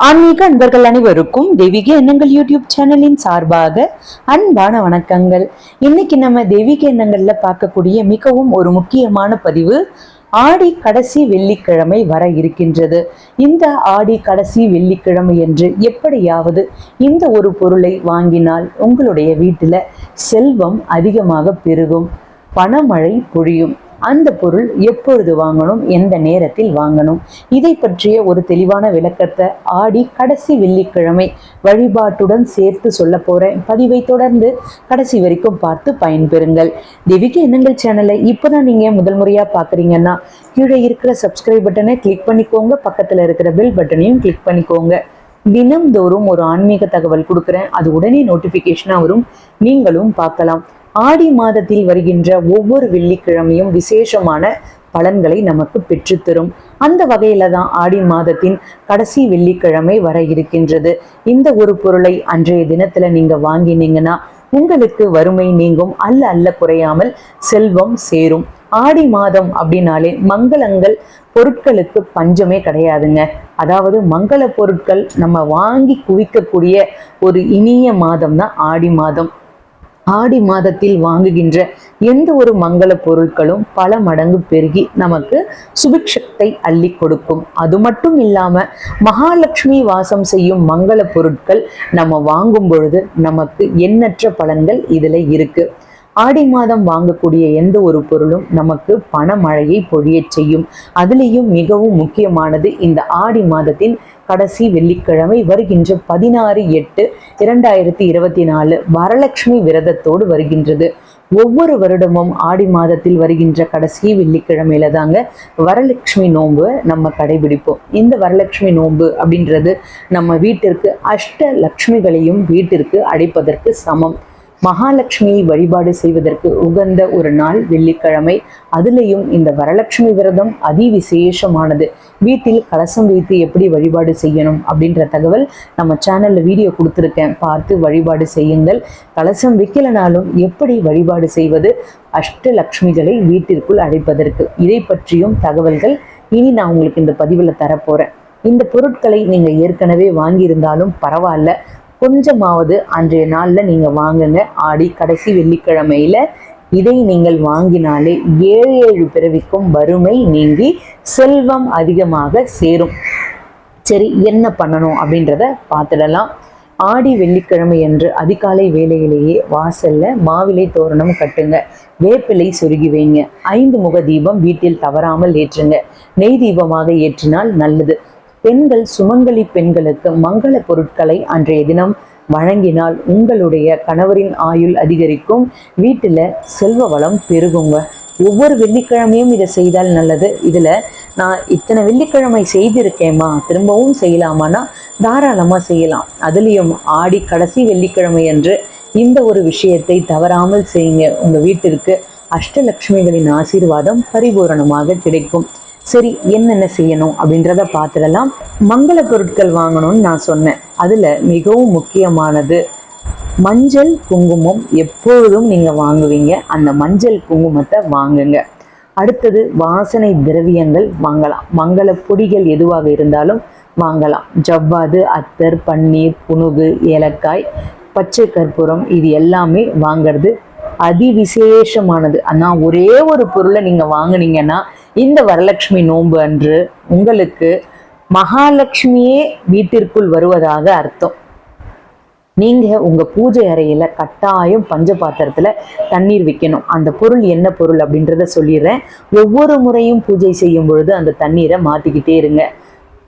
ஆன்மீக அன்பர்கள் அனைவருக்கும் தெய்வீக எண்ணங்கள் யூடியூப் சேனலின் சார்பாக அன்பான வணக்கங்கள். இன்னைக்கு நம்ம தெய்வீக எண்ணங்கள்ல பார்க்கக்கூடிய மிகவும் ஒரு முக்கியமான பதிவு ஆடி கடைசி வெள்ளிக்கிழமை வர இருக்கின்றது. இந்த ஆடி கடைசி வெள்ளிக்கிழமை என்று எப்படியாவது இந்த ஒரு பொருளை வாங்கினால் உங்களுடைய வீட்டில் செல்வம் அதிகமாக பெருகும் பணமழை பொழியும். அந்த பொருள் எப்பொழுது வாங்கணும் எந்த நேரத்தில் வாங்கணும்? இதை பற்றிய ஒரு தெளிவான விளக்கத்தை ஆடி கடைசி வெள்ளிக்கிழமை வழிபாட்டுடன் சேர்த்து சொல்ல போறேன். பதிவை தொடர்ந்து கடைசி வரைக்கும் பார்த்து பயன்பெறுங்கள். தேவிக்கு எண்ணங்கள் சேனலை இப்போதான் நீங்க முதல் முறையா பாக்குறீங்கன்னா கீழே இருக்கிற சப்ஸ்கிரைப் பட்டனை கிளிக் பண்ணிக்கோங்க. பக்கத்துல இருக்கிற பெல் பட்டனையும் கிளிக் பண்ணிக்கோங்க. தினம்தோறும் ஒரு ஆன்மீக தகவல் கொடுக்குறேன். அது உடனே நோட்டிபிகேஷனா வரும். நீங்களும் பார்க்கலாம். ஆடி மாதத்தில் வருகின்ற ஒவ்வொரு வெள்ளிக்கிழமையும் விசேஷமான பலன்களை நமக்கு பெற்றுத்தரும். அந்த வகையில தான் ஆடி மாதத்தின் கடைசி வெள்ளிக்கிழமை வர இருக்கின்றது. இந்த ஒரு பொருளை அன்றைய தினத்துல நீங்க வாங்கினீங்கன்னா உங்களுக்கு வறுமை நீங்கும் அல்ல அல்ல குறையாமல் செல்வம் சேரும். ஆடி மாதம் அப்படின்னாலே மங்களங்கள் பொருட்களுக்கு பஞ்சமே கிடையாதுங்க. அதாவது மங்கள பொருட்கள் நம்ம வாங்கி குவிக்கக்கூடிய ஒரு இனிய மாதம் தான் ஆடி மாதம். ஆடி மாதத்தில் வாங்குகின்ற எந்த ஒரு மங்கள பொருட்களும் பல மடங்கு பெருகி நமக்கு சுபிக்ஷத்தை அள்ளி கொடுக்கும். அது மட்டும் இல்லாம மகாலட்சுமி வாசம் செய்யும் மங்கள பொருட்கள் நம்ம வாங்கும் பொழுது நமக்கு எண்ணற்ற பலன்கள் இதுல இருக்கு. ஆடி மாதம் வாங்கக்கூடிய எந்த ஒரு பொருளும் நமக்கு பணமழையை பொழியச் செய்யும். அதுலேயும் மிகவும் முக்கியமானது இந்த ஆடி மாதத்தின் கடைசி வெள்ளிக்கிழமை வருகின்ற பதினாறு எட்டு இரண்டாயிரத்தி இருபத்தி நாலு வரலட்சுமி விரதத்தோடு வருகின்றது. ஒவ்வொரு வருடமும் ஆடி மாதத்தில் வருகின்ற கடைசி வெள்ளிக்கிழமையில தாங்க வரலட்சுமி நோன்பு நம்ம கடைபிடிப்போம். இந்த வரலட்சுமி நோன்பு அப்படின்றது நம்ம வீட்டிற்கு அஷ்ட லக்ஷ்மிகளையும் வீட்டிற்கு அடைப்பதற்கு சமம். மகாலட்சுமியை வழிபாடு செய்வதற்கு உகந்த ஒரு நாள் வெள்ளிக்கிழமை. அதுலேயும் இந்த வரலட்சுமி விரதம் அதி விசேஷமானது வீட்டில் கலசம் வைத்து எப்படி வழிபாடு செய்யணும் அப்படின்ற தகவல் நம்ம சேனல்ல வீடியோ கொடுத்துருக்கேன். பார்த்து வழிபாடு செய்யுங்கள். கலசம் வைக்கலனாலும் எப்படி வழிபாடு செய்வது? அஷ்டலக்ஷ்மிகளை வீட்டிற்குள் அடைப்பதற்கு இதை பற்றியும் தகவல்கள் இனி நான் உங்களுக்கு இந்த பதிவில் தரப்போகிறேன் இந்த பொருட்களை நீங்கள் ஏற்கனவே வாங்கியிருந்தாலும் பரவாயில்ல. கொஞ்சமாவது அன்றைய நாளில் நீங்கள் வாங்குங்க. ஆடி கடைசி வெள்ளிக்கிழமையில இதை நீங்கள் வாங்கினாலே ஏழு ஏழு பிறவிக்கும் வறுமை நீங்கி செல்வம் அதிகமாக சேரும். சரி என்ன பண்ணணும் அப்படின்றத பார்த்துடலாம். ஆடி வெள்ளிக்கிழமை என்று அதிகாலை வேளையிலேயே வாசல்ல மாவிலை தோரணம் கட்டுங்க. வேப்பிலை சொருகி வைங்க. ஐந்து முக தீபம் வீட்டில் தவறாமல் ஏற்றுங்க. நெய் தீபமாக ஏற்றினால் நல்லது. பெண்கள் சுமங்கலி பெண்களுக்கு மங்கள பொருட்களை அன்றைய தினம் வழங்கினால் உங்களுடைய கணவரின் ஆயுள் அதிகரிக்கும். வீட்டில் செல்வ வளம் பெருகுங்க. ஒவ்வொரு வெள்ளிக்கிழமையும் இதை செய்தால் நல்லது. இதில் நான் இத்தனை வெள்ளிக்கிழமை செய்திருக்கேம்மா. திரும்பவும் செய்யலாமான்னா தாராளமாக செய்யலாம். அதுலேயும் ஆடி கடைசி வெள்ளிக்கிழமை என்று இந்த ஒரு விஷயத்தை தவறாமல் செய்யுங்க. உங்கள் வீட்டிற்கு அஷ்டலக்ஷ்மிகளின் ஆசீர்வாதம் பரிபூரணமாக கிடைக்கும். சரி என்னென்ன செய்யணும் அப்படின்றத பார்த்துடலாம் மங்கள பொருட்கள் வாங்கணும்னு நான் சொன்னேன். அதில் மிகவும் முக்கியமானது மஞ்சள் குங்குமம் எப்பொழுதும் நீங்கள் வாங்குவீங்க. அந்த மஞ்சள் குங்குமத்தை வாங்குங்க. அடுத்தது வாசனை திரவியங்கள் வாங்கலாம். மங்கள பொடிகள் எதுவாக இருந்தாலும் வாங்கலாம். ஜவ்வாது அத்தர் பன்னீர் புனுகு ஏலக்காய் பச்சை கற்பூரம் இது எல்லாமே வாங்கிறது அதிவிசேஷமானது. ஆனால் ஒரே ஒரு பொருளை நீங்கள் வாங்குனீங்கன்னா இந்த வரலட்சுமி நோன்பு அன்று உங்களுக்கு மகாலட்சுமியே வீட்டிற்குள் வருவதாக அர்த்தம். நீங்க உங்க பூஜை அறையில கட்டாயம் பஞ்ச பாத்திரத்துல தண்ணீர் வைக்கணும். அந்த பொருள் என்ன பொருள் அப்படின்றத சொல்லிடுறேன். ஒவ்வொரு முறையும் பூஜை செய்யும் பொழுது அந்த தண்ணீரை மாத்திக்கிட்டே இருங்க.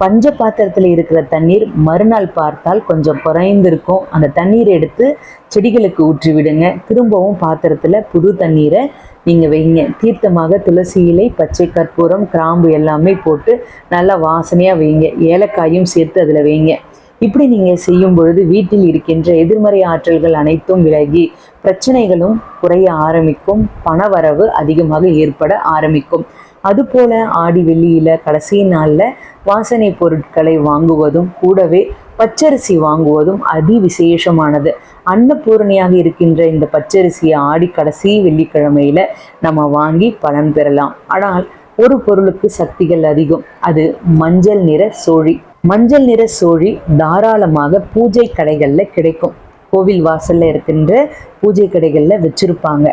பஞ்ச பாத்திரத்தில் இருக்கிற தண்ணீர் மறுநாள் பார்த்தால் கொஞ்சம் குறைந்திருக்கும். அந்த தண்ணீரை எடுத்து செடிகளுக்கு ஊற்றி விடுங்க திரும்பவும் பாத்திரத்தில் புது தண்ணீரை நீங்கள் வைங்க. தீர்த்தமாக துளசி இலை பச்சை கற்பூரம் கிராம்பு எல்லாமே போட்டு நல்லா வாசனையாக வைங்க. ஏலக்காயும் சேர்த்து அதில் வைங்க. இப்படி நீங்கள் செய்யும் பொழுது வீட்டில் இருக்கின்ற எதிர்மறை ஆற்றல்கள் அனைத்தும் விலகி பிரச்சனைகளும் குறைய ஆரம்பிக்கும். பணவரவு அதிகமாக ஏற்பட ஆரம்பிக்கும். அதுபோல ஆடி வெள்ளியில் கடைசி நாளில் வாசனை பொருட்களை வாங்குவதும் கூடவே பச்சரிசி வாங்குவதும் அதி விசேஷமானது அன்னபூரணியாக இருக்கின்ற இந்த பச்சரிசியை ஆடி கடைசி வெள்ளிக்கிழமையில நம்ம வாங்கி பலன் பெறலாம். ஆனால் ஒரு பொருளுக்கு சக்திகள் அதிகம். அது மஞ்சள் நிற சோழி. மஞ்சள் நிற சோழி தாராளமாக பூஜை கடைகளில் கிடைக்கும். கோவில் வாசலில் இருக்கின்ற பூஜை கடைகளில் வச்சிருப்பாங்க.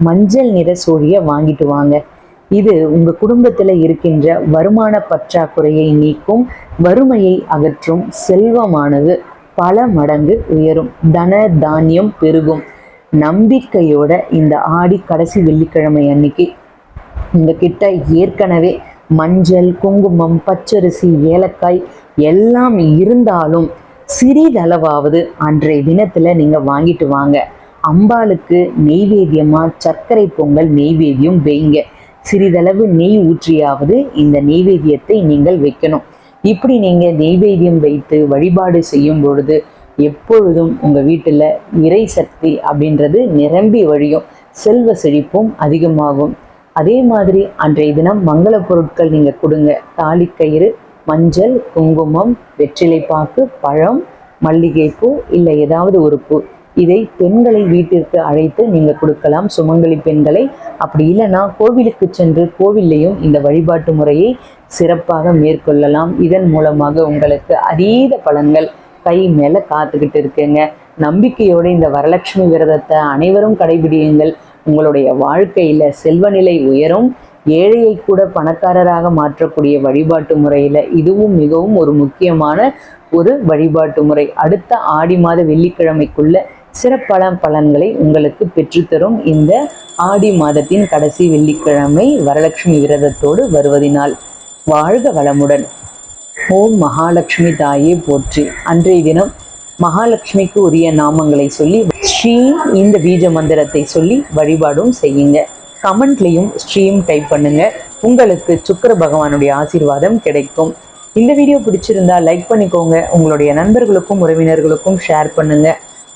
மஞ்சள் நிற சோழியை வாங்கிட்டு வாங்க. இது உங்க குடும்பத்துல இருக்கின்ற வருமான பற்றாக்குறையை நீக்கும் வறுமையை அகற்றும் செல்வமானது பல மடங்கு உயரும். தன தானியம் பெருகும். நம்பிக்கையோட இந்த ஆடி கடைசி வெள்ளிக்கிழமை அன்னைக்கு உங்ககிட்ட ஏற்கனவே மஞ்சள் குங்குமம் பச்சரிசி ஏலக்காய் எல்லாம் இருந்தாலும் சிறிதளவாவது அன்றைய தினத்துல நீங்க வாங்கிட்டு வாங்க. அம்பாளுக்கு நெய்வேத்தியமா சர்க்கரை பொங்கல் நெய்வேத்தியம் வைங்க. சிறிதளவு நெய் ஊற்றியாவது இந்த நெய்வேத்தியத்தை நீங்கள் வைக்கணும். இப்படி நீங்கள் நெய்வேத்தியம் வைத்து வழிபாடு செய்யும் பொழுது எப்பொழுதும் உங்கள் வீட்டில் இறை சக்தி அப்படின்றது நிரம்பி வழியும் செல்வ செழிப்பும் அதிகமாகும். அதே மாதிரி அன்றைய தினம் மங்கள பொருட்கள் நீங்கள் கொடுங்க. தாலிக்கயிறு மஞ்சள் குங்குமம் வெற்றிலைப்பாக்கு பழம் மல்லிகைப்பூ இல்லை ஏதாவது ஒரு பூ. இதை பெண்களை வீட்டிற்கு அழைத்து நீங்கள் கொடுக்கலாம் சுமங்கலி பெண்களை. அப்படி இல்லைன்னா கோவிலுக்கு சென்று கோவில்லையும் இந்த வழிபாட்டு முறையை சிறப்பாக மேற்கொள்ளலாம். இதன் மூலமாக உங்களுக்கு அதீத பலன்கள் கை மேலே காத்துக்கிட்டு இருக்குங்க. நம்பிக்கையோடு இந்த வரலட்சுமி விரதத்தை அனைவரும் கடைபிடியுங்கள். உங்களுடைய வாழ்க்கையில் செல்வநிலை உயரும். ஏழையை கூட பணக்காரராக மாற்றக்கூடிய வழிபாட்டு முறையில் இதுவும் மிகவும் ஒரு முக்கியமான ஒரு வழிபாட்டு முறை. அடுத்த ஆடி மாத வெள்ளிக்கிழமைக்குள்ள சிறப்பல பலன்களை உங்களுக்கு பெற்றுத்தரும் இந்த ஆடி மாதத்தின் கடைசி வெள்ளிக்கிழமை வரலட்சுமி விரதத்தோடு வருவதினால் வாழ்க வளமுடன். ஓம் மகாலட்சுமி தாயே போற்றி. அன்றைய தினம் மகாலட்சுமிக்கு உரிய நாமங்களை சொல்லி ஸ்ரீ இந்த பீஜ மந்திரத்தை சொல்லி வழிபாடும் செய்யுங்க. கமெண்ட்லையும் ஸ்ட்ரீம் டைப் பண்ணுங்க. உங்களுக்கு சுக்கர பகவானுடைய ஆசீர்வாதம் கிடைக்கும். இந்த வீடியோ பிடிச்சிருந்தா லைக் பண்ணிக்கோங்க. உங்களுடைய நண்பர்களுக்கும் உறவினர்களுக்கும் ஷேர் பண்ணுங்க.